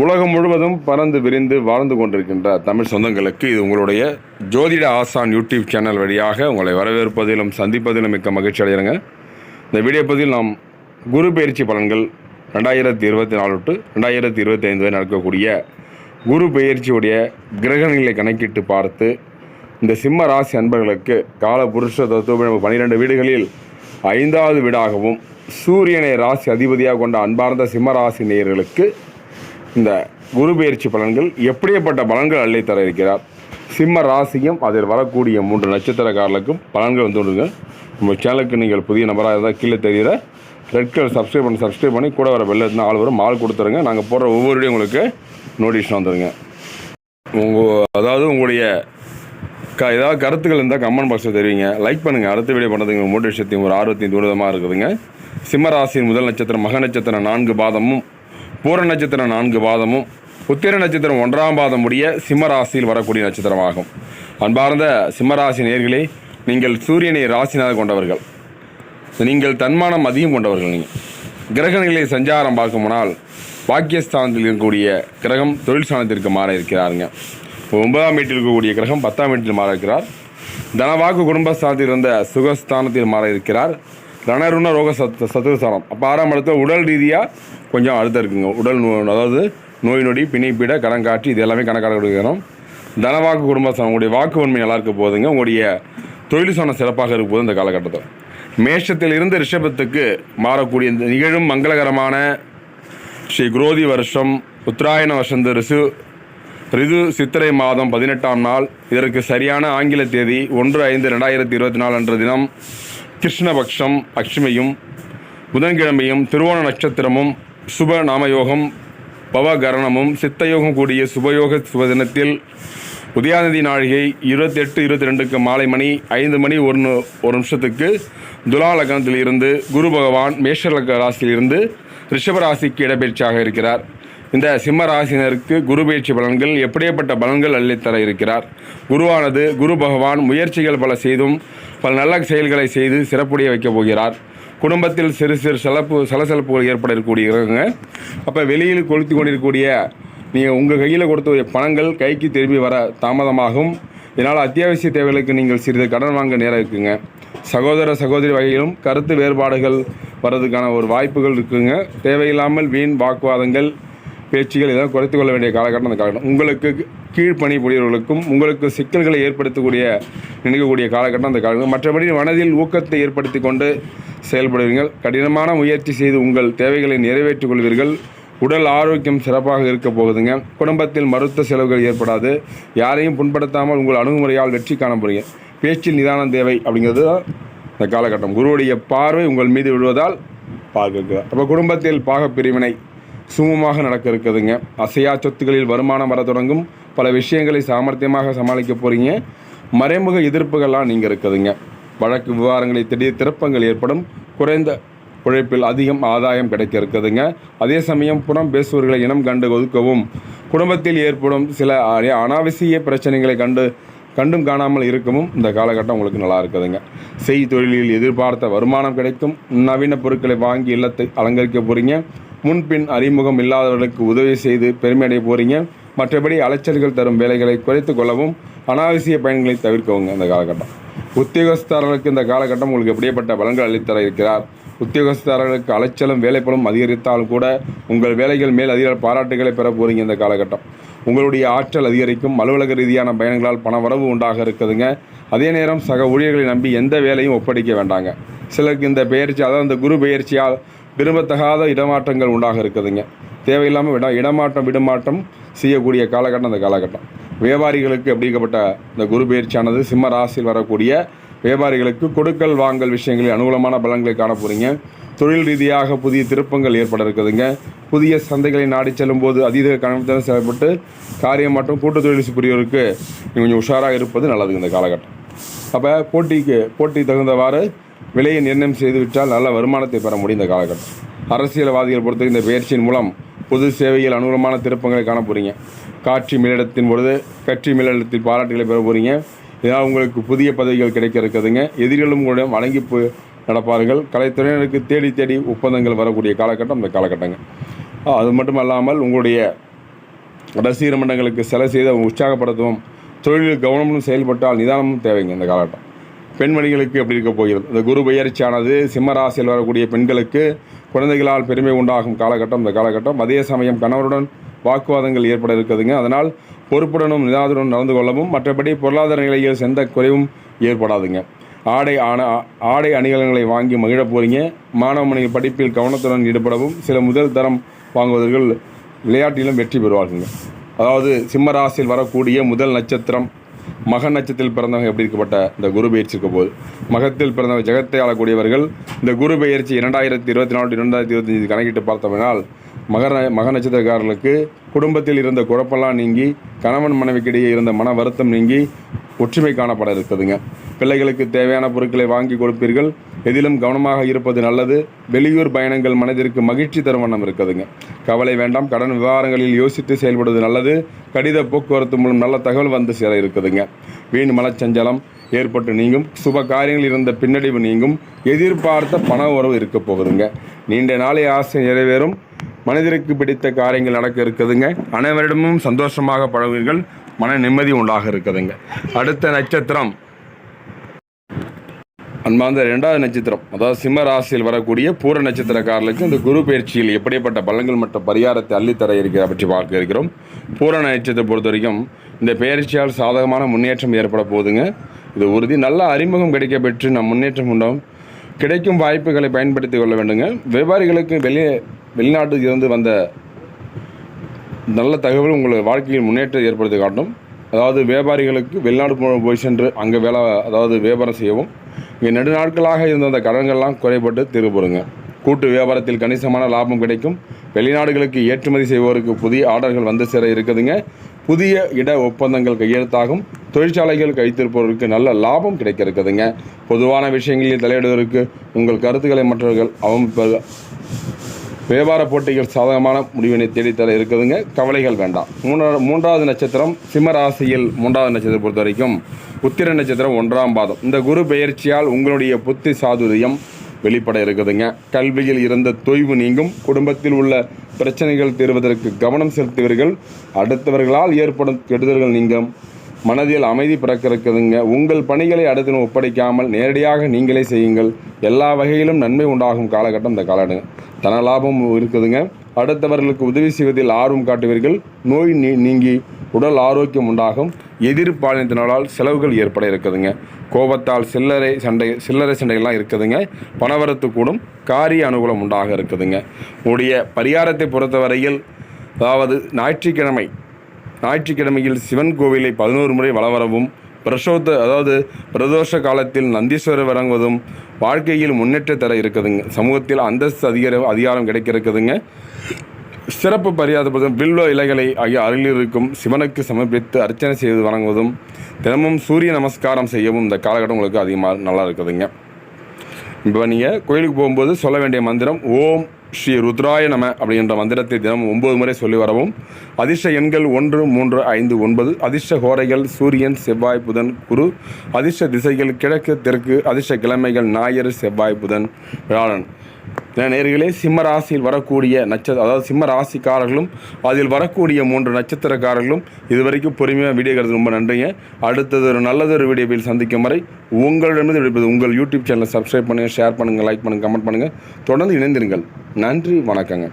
உலகம் முழுவதும் பறந்து விரிந்து வாழ்ந்து கொண்டிருக்கின்ற தமிழ் சொந்தங்களுக்கு இது உங்களுடைய ஜோதிட ஆசான் யூடியூப் சேனல் வழியாக உங்களை வரவேற்பதிலும் சந்திப்பதிலும் மிக்க மகிழ்ச்சி அடைகிறேங்க. இந்த வீடியோ பதிவில் நாம் குரு பயிற்சி பலன்கள் ரெண்டாயிரத்தி இருபத்தி நாலு டு ரெண்டாயிரத்தி இருபத்தி ஐந்து வரை நடக்கக்கூடிய குரு பயிற்சியுடைய கிரகங்களை கணக்கிட்டு பார்த்து இந்த சிம்ம ராசி அன்பர்களுக்கு கால புருஷ தத்துவம் பன்னிரெண்டு வீடுகளில் ஐந்தாவது வீடாகவும் சூரியனை ராசி அதிபதியாக கொண்ட அன்பார்ந்த சிம்ம ராசி நேயர்களுக்கு இந்த குரு பயிற்சி பலன்கள் எப்படிப்பட்ட பலன்கள் அள்ளி தர இருக்கிறார் சிம்ம ராசியும் அதில் வரக்கூடிய மூன்று நட்சத்திரக்காரர்களுக்கும் பலன்கள் வந்து விடுங்க நம்ம சேனலுக்கு நீங்கள் புதிய நபராக இருந்தால் கீழே தெரிகிற ரெட் கலர் சப்ஸ்கிரைப் பண்ணி சப்ஸ்கிரைப் பண்ணி கூட வர வெளில இருந்தால் ஆள் வரும். மால் கொடுத்துருங்க. நாங்கள் போடுற ஒவ்வொரு உங்களுக்கு நோட்டீஸ் வந்துடுங்க உங்கள் அதாவது உங்களுடைய க ஏதாவது கருத்துக்கள் இருந்தால் கமெண்ட் பாக்ஸில் தெரிவிங்க. லைக் பண்ணுங்கள் அடுத்த வீடியோ பண்ணுறதுக்கு மோட்டிவேஷத்தையும் ஒரு ஆர்வத்தையும் தூரமாக இருக்குதுங்க. சிம்மராசியின் முதல் நட்சத்திரம் மக நட்சத்திரம் நான்கு பாதமும் பூர நட்சத்திரம் நான்கு பாதமும் உத்திர நட்சத்திரம் ஒன்றாம் பாதம் உடைய சிம்மராசியில் வரக்கூடிய நட்சத்திரமாகும். அன்பார்ந்த சிம்மராசி நேர்களே நீங்கள் சூரியனை ராசினாக கொண்டவர்கள். நீங்கள் தன்மானம் அதிகம் கொண்டவர்கள் நீங்கள் கிரகநிலை சஞ்சாரம் பார்க்குமானால் பாக்கியஸ்தானத்தில் இருக்கக்கூடிய கிரகம் தொழில் ஸ்தானத்திற்கு மாற இருக்கிறாருங்க. ஒன்பதாம் வீட்டில் இருக்கக்கூடிய கிரகம் பத்தாம் வீட்டில் மாற இருக்கிறார். தனவாக்கு குடும்பஸ்தானத்தில் இருந்த சுகஸ்தானத்தில் மாற இருக்கிறார். ரணருண ரோக சத் சத்துருஸ்தானம் அப்போ ஆறாம் இடத்துல உடல் ரீதியாக கொஞ்சம் அழுத்தம் இருக்குங்க. உடல் நோ- அதாவது நோய் நொடி பிணிப்பிட கடன் காட்சி இது எல்லாமே கணக்காக கொடுக்கிறோம் தனவாக்கு குடும்பஸ்தானம் உங்களுடைய வாக்கு உண்மை நல்லா இருக்க போதுங்க உங்களுடைய தொழில் சாணம் சிறப்பாக இருக்கும் போது இந்த காலகட்டத்தில். மேஷத்தில் இருந்து ரிஷபத்துக்கு மாறக்கூடிய இந்த நிகழும் மங்களகரமான ஸ்ரீ குரோதி வருஷம் உத்தராயண வசந்த ரிசு ரிது சித்திரை மாதம் பதினெட்டாம் நாள். இதற்கு சரியான ஆங்கில தேதி ஒன்று ஐந்து ரெண்டாயிரத்தி இருபத்தி நாலு அன்ற தினம் கிருஷ்ணபக்ஷம் அக்ஷ்மியும் புதன்கிழமையும் திருவோண நட்சத்திரமும் சுப நாமயோகம் பவகரணமும் சித்தயோகம் கூடிய சுபயோக சுபதினத்தில் உதயாநிதி நாழிகை இருபத்தி எட்டு இருபத்தி ரெண்டுக்கு மாலை மணி ஐந்து மணி ஒன்று ஒரு நிமிஷத்துக்கு துலா இருந்து குரு பகவான் மேஷ ராசியிலிருந்து ரிஷபராசிக்கு இடப்பெயர்ச்சியாக இருக்கிறார். இந்த சிம்ம ராசினருக்கு குரு பயிற்சி பலன்கள் எப்படியப்பட்ட பலன்கள் அள்ளித்தர இருக்கிறார்? குருவானது குரு பகவான் முயற்சிகள் பல செய்தும் பல நல்ல செயல்களை செய்து சிறப்புடைய வைக்கப் போகிறார். குடும்பத்தில் சிறு சிறு சலப்பு சலசலப்புகள் ஏற்பட இருக்குங்க அப்போ வெளியில் கொளுத்து கொண்டிருக்கக்கூடிய நீங்கள் உங்கள் கையில் கொடுத்த பணங்கள் கைக்கு திரும்பி வர தாமதமாகும். இதனால் அத்தியாவசிய தேவைகளுக்கு நீங்கள் சிறிது கடன் வாங்க நேரம் இருக்குங்க. சகோதர சகோதரி வகையிலும் கருத்து வேறுபாடுகள் வர்றதுக்கான ஒரு வாய்ப்புகள் இருக்குங்க. தேவையில்லாமல் வீண் வாக்குவாதங்கள் பேச்சுகள் இதெல்லாம் குறைத்து கொள்ள வேண்டிய காலகட்டம் அந்த காலகட்டம். உங்களுக்கு கீழ்ப்பணி புரியவர்களுக்கும் உங்களுக்கு சிக்கல்களை ஏற்படுத்தக்கூடிய நினைக்கக்கூடிய காலகட்டம் அந்த காலகட்டம். மற்றபடி மனதில் ஊக்கத்தை ஏற்படுத்தி கொண்டு செயல்படுவீர்கள். கடினமான முயற்சி செய்து உங்கள் தேவைகளை நிறைவேற்றிக் கொள்வீர்கள். உடல் ஆரோக்கியம் சிறப்பாக இருக்க போகுதுங்க. குடும்பத்தில் மருத்துவ செலவுகள் ஏற்படாது. யாரையும் புண்படுத்தாமல் உங்கள் அணுகுமுறையால் வெற்றி காண போறீங்க பேச்சில் நிதானம் தேவை அப்படிங்கிறது தான் இந்த காலகட்டம். குருவுடைய பார்வை உங்கள் மீது விழுவதால் பார்க்க அப்போ குடும்பத்தில் பாகப் பிரிவினை சுமூகமாக நடக்க இருக்குதுங்க அசையா சொத்துக்களில் வருமானம் வர தொடங்கும். பல விஷயங்களை சாமர்த்தியமாக சமாளிக்க போகிறீங்க மறைமுக எதிர்ப்புகள்லாம் நீங்கள் இருக்குதுங்க. வழக்கு விவகாரங்களில் திடீர் திருப்பங்கள் ஏற்படும். குறைந்த உழைப்பில் அதிகம் ஆதாயம் கிடைக்க இருக்குதுங்க. அதே சமயம் புறம் பேசுபவர்களை இனம் கண்டு ஒதுக்கவும். குடும்பத்தில் ஏற்படும் சில அனாவசிய பிரச்சனைகளை கண்டு கண்டும் காணாமல் இருக்கவும் இந்த காலகட்டம் உங்களுக்கு நல்லா இருக்குதுங்க. செய் தொழிலில் எதிர்பார்த்த வருமானம் கிடைக்கும். நவீன பொருட்களை வாங்கி இல்லத்தை அலங்கரிக்க போகிறீங்க முன்பின் அறிமுகம் இல்லாதவர்களுக்கு உதவி செய்து பெருமையடைய போறீங்க. மற்றபடி அலைச்சல்கள் தரும் வேலைகளை குறைத்து கொள்ளவும் அனாவசிய பயன்களை தவிர்க்கவும் இந்த காலகட்டம். உத்தியோகஸ்தாரர்களுக்கு இந்த காலகட்டம் உங்களுக்கு எப்படியப்பட்ட பலன்கள் அளித்தர இருக்கிறார்? உத்தியோகஸ்தாரர்களுக்கு அலைச்சலும் வேலைப்பலும் அதிகரித்தாலும் கூட உங்கள் வேலைகள் மேல் அதிக பாராட்டுகளை பெற போறீங்க இந்த காலகட்டம். உங்களுடைய ஆற்றல் அதிகரிக்கும் அலுவலக ரீதியான பயணங்களால் பண வரவு உண்டாக இருக்குதுங்க. அதே நேரம் சக ஊழியர்களை நம்பி எந்த வேலையும் ஒப்படைக்க வேண்டாங்க. சிலருக்கு இந்த பெயர்ச்சி அதாவது இந்த குரு பெயர்ச்சியால் விரும்பத்தகாத இடமாற்றங்கள் உண்டாக இருக்குதுங்க. தேவையில்லாமல் விட இடமாற்றம் விடுமாற்றம் செய்யக்கூடிய காலகட்டம் அந்த காலகட்டம். வியாபாரிகளுக்கு அப்படிக்கப்பட்ட இந்த குரு பயிற்சியானது சிம்ம ராசியில் வரக்கூடிய வியாபாரிகளுக்கு கொடுக்கல் வாங்கல் விஷயங்களில் அனுகூலமான பலன்களை காண தொழில் ரீதியாக புதிய திருப்பங்கள் ஏற்பட இருக்குதுங்க. புதிய சந்தைகளை நாடி செல்லும் போது அதீத கணத்தினர் செயல்பட்டு காரியம் மற்றும் கூட்டு தொழில் புரியவருக்கு கொஞ்சம் உஷாராக இருப்பது நல்லது இந்த காலகட்டம். அப்போ போட்டிக்கு போட்டி தகுந்தவாறு விலையை நிர்ணயம் செய்துவிட்டால் நல்ல வருமானத்தை பெற முடிந்த காலகட்டம். அரசியல்வாதிகள் பொறுத்த இந்த பயிற்சியின் மூலம் பொது சேவையில் அனுகூலமான திருப்பங்களை காண போகிறீங்க காட்சி மேலிடத்தின் பொழுது கட்சி மேலிடத்தில் பாராட்டுகளை பெற போகிறீங்க இதனால் உங்களுக்கு புதிய பதவிகள் கிடைக்க இருக்குதுங்க எதிரிகளும் உங்களிடம் வழங்கி நடப்பார்கள். கலைத்துறையினருக்கு தேடி தேடி ஒப்பந்தங்கள் வரக்கூடிய காலகட்டம் இந்த காலகட்டங்க. அது மட்டும் அல்லாமல் உங்களுடைய ரசிகர் மன்றங்களுக்கு செலை செய்து உற்சாகப்படுத்தவும் தொழிலில் கவனமும் செயல்பட்டால் நிதானமும் தேவைங்க இந்த காலகட்டம். பெண்மணிகளுக்கு எப்படி இருக்க போகிறது? இந்த குரு பெயர்ச்சியானது சிம்மராசியில் வரக்கூடிய பெண்களுக்கு குழந்தைகளால் பெருமை உண்டாகும் காலகட்டம். இந்த காலகட்டம் அதே சமயம் கணவருடன் வாக்குவாதங்கள் ஏற்பட இருக்குதுங்க. அதனால் பொறுப்புடனும் நிதானத்துடன் நடந்து கொள்ளவும் மற்றபடி பொருளாதார நிலையில் எந்த குறைவும் ஏற்படாதுங்க. ஆடை ஆன ஆடை அணிகலன்களை வாங்கி மகிழ போறீங்க. மாணவ மணிகள் படிப்பில் கவனத்துடன் ஈடுபடவும் சில முதல் தரம் வாங்குவதற்கு விளையாட்டிலும் வெற்றி பெறுவார்கள். அதாவது சிம்மராசியில் வரக்கூடிய முதல் நட்சத்திரம் மக நட்சத்திரத்தில் பிறந்தவங்க எப்படி இருக்கப்பட்ட இந்த குரு பயிற்சி இருக்க போது மகத்தில் பிறந்தவங்க ஜெகத்தை ஆளக்கூடியவர்கள் இந்த குரு பயிற்சி இரண்டாயிரத்தி இருபத்தி நாலு இரண்டாயிரத்தி இருபத்தஞ்சு கணக்கிட்டு பார்த்தோம்னால் மகர மக நட்சத்திரக்காரர்களுக்கு குடும்பத்தில் இருந்த குழப்பெல்லாம் நீங்கி கணவன் மனைவிக்கிடையே இருந்த மன வருத்தம் நீங்கி ஒற்றுமை காணப்பட இருக்குதுங்க பிள்ளைகளுக்கு தேவையான பொருட்களை வாங்கி கொடுப்பீர்கள் எதிலும் கவனமாக இருப்பது நல்லது. வெளியூர் பயணங்கள் மனதிற்கு மகிழ்ச்சி தரும் வண்ணம் இருக்குதுங்க. கவலை வேண்டாம். கடன் விவகாரங்களில் யோசித்து செயல்படுவது நல்லது. கடித போக்குவரத்து மூலம் நல்ல தகவல் வந்து சேர இருக்குதுங்க. வீண் மலச்சஞ்சலம் ஏற்பட்டு நீங்கும். சுப காரியங்கள் இருந்த பின்னடைவு நீங்கும். எதிர்பார்த்த பண உறவு இருக்க போகுதுங்க. நீண்ட நாளை ஆசை நிறைவேறும். மனிதருக்கு பிடித்த காரியங்கள் நடக்க இருக்குதுங்க. அனைவரிடமும் சந்தோஷமாக பழகுவீர்கள். மன நிம்மதி உண்டாக இருக்குதுங்க. அடுத்த நட்சத்திரம். அன்பார்ந்த ரெண்டாவது நட்சத்திரம் அதாவது சிம்ம ராசியில் வரக்கூடிய பூர நட்சத்திரக்காரர்களுக்கு இந்த குரு பயிற்சியில் எப்படிப்பட்ட பலன்கள் மற்றும் பரிகாரத்தை அள்ளித்தர இருக்கிற பற்றி பார்க்க இருக்கிறோம். பூர நட்சத்திரத்தை பொறுத்த வரைக்கும் இந்த பயிற்சியால் சாதகமான முன்னேற்றம் ஏற்பட போகுதுங்க. இது உறுதி நல்ல அறிமுகம் கிடைக்க பெற்று நம் முன்னேற்றம் உண்டோம். கிடைக்கும் வாய்ப்புகளை பயன்படுத்தி கொள்ள வேண்டுங்க. வியாபாரிகளுக்கு வெளியே வெளிநாட்டில் இருந்து வந்த நல்ல தகவல் உங்கள் வாழ்க்கையில் முன்னேற்றம் ஏற்படுத்தி காட்டும். அதாவது வியாபாரிகளுக்கு வெளிநாடு போய் சென்று அங்கே வேலை அதாவது வியாபாரம் செய்யவும் இங்கே நெடுநாட்களாக இருந்த அந்த கடன்கள்லாம் குறைபட்டு திரும்புங்க கூட்டு வியாபாரத்தில் கணிசமான லாபம் கிடைக்கும். வெளிநாடுகளுக்கு ஏற்றுமதி செய்வோருக்கு புதிய ஆர்டர்கள் வந்து சேர இருக்குதுங்க. புதிய இட ஒப்பந்தங்கள் கையெழுத்தாகும். தொழிற்சாலைகள் கைத்திருப்பவருக்கு நல்ல லாபம் கிடைக்க இருக்குதுங்க பொதுவான விஷயங்களில் தலையிடுவதற்கு உங்கள் கருத்துக்களை மற்றவர்கள் அவமதிப்பது வியாபார போட்டிகள் சாதகமான முடிவினை தேடித்தர இருக்குதுங்க கவலைகள் வேண்டாம். மூணாவது மூன்றாவது நட்சத்திரம் சிம்மராசியில் மூன்றாவது நட்சத்திரம் பொறுத்த வரைக்கும் உத்திர நட்சத்திரம் ஒன்றாம் பாதம். இந்த குரு பெயர்ச்சியால் உங்களுடைய புத்தி சாதுரியம் வெளிப்பட இருக்குதுங்க. கல்வியில் இருந்த தொய்வு நீங்கும். குடும்பத்தில் உள்ள பிரச்சனைகள் தீர்வதற்கு கவனம் செலுத்துவீர்கள். அடுத்தவர்களால் ஏற்படும் கெடுதல்கள் நீங்கும். மனதில் அமைதி பிறக்க இருக்குதுங்க உங்கள் பணிகளை அடுத்து ஒப்படைக்காமல் நேரடியாக நீங்களே செய்யுங்கள். எல்லா வகையிலும் நன்மை உண்டாகும் காலகட்டம் இந்த காலகட்டம். தன லாபம் இருக்குதுங்க. அடுத்தவர்களுக்கு உதவி செய்வதில் ஆர்வம் காட்டுவீர்கள். நோய் நீ நீங்கி உடல் ஆரோக்கியம் உண்டாகும். எதிர்பாலினத்தினால் செலவுகள் ஏற்பட இருக்குதுங்க. கோபத்தால் சில்லறை சண்டை சில்லறை சண்டைகள்லாம் இருக்குதுங்க. பணவரத்து கூடும். காரிய அனுகூலம் உண்டாக இருக்குதுங்க. உடைய பரிகாரத்தை பொறுத்தவரையில் அதாவது ஞாயிற்றுக்கிழமை ஞாயிற்றுக்கிழமையில் சிவன் கோவிலை பதினோரு முறை வளவரவும் பிரசோத்த அதாவது பிரதோஷ காலத்தில் நந்தீஸ்வரர் வழங்குவதும் வாழ்க்கையில் முன்னேற்ற தர இருக்குதுங்க. சமூகத்தில் அந்தஸ்து அதிகாரம் அதிகாரம் கிடைக்க இருக்குதுங்க சிறப்பு பரியாத வில்வ இலைகளை ஆகிய அருகில் இருக்கும் சிவனுக்கு சமர்ப்பித்து அர்ச்சனை செய்து வணங்குவதும் தினமும் சூரிய நமஸ்காரம் செய்யவும் இந்த காலகட்டம் உங்களுக்கு அதிகமாக நல்லா இருக்குதுங்க. இப்போ நீங்கள் கோயிலுக்கு போகும்போது சொல்ல வேண்டிய மந்திரம் ஓம் ஸ்ரீ ருத்ராய நம அப்படின்ற மந்திரத்தை தினம் ஒன்பது முறை சொல்லி வரவும். அதிர்ஷ்ட எண்கள் ஒன்று மூன்று ஐந்து ஒன்பது. அதிர்ஷ்ட கோரைகள் சூரியன் செவ்வாய் புதன் குரு. அதிர்ஷ்ட திசைகள் கிழக்கு தெற்கு. அதிர்ஷ்ட கிழமைகள் ஞாயிறு செவ்வாய் புதன் வியாழன். என நேர்களே சிம்ம ராசியில் வரக்கூடிய நட்சத்திர அதாவது சிம்ம ராசிக்காரர்களும் அதில் வரக்கூடிய மூன்று நட்சத்திரக்காரர்களும் இதுவரைக்கும் பொறுமையாக வீடியோ எடுத்து ரொம்ப நன்றிங்க. அடுத்தது ஒரு நல்லதொரு வீடியோவில் சந்திக்கும் வரை உங்களிடமிருந்து விடுப்பது உங்கள் யூடியூப் சேனலை சப்ஸ்கிரைப் பண்ணுங்கள் ஷேர் பண்ணுங்கள் லைக் பண்ணுங்கள் கமெண்ட் பண்ணுங்கள் தொடர்ந்து இணைந்திருங்கள். நன்றி வணக்கங்க.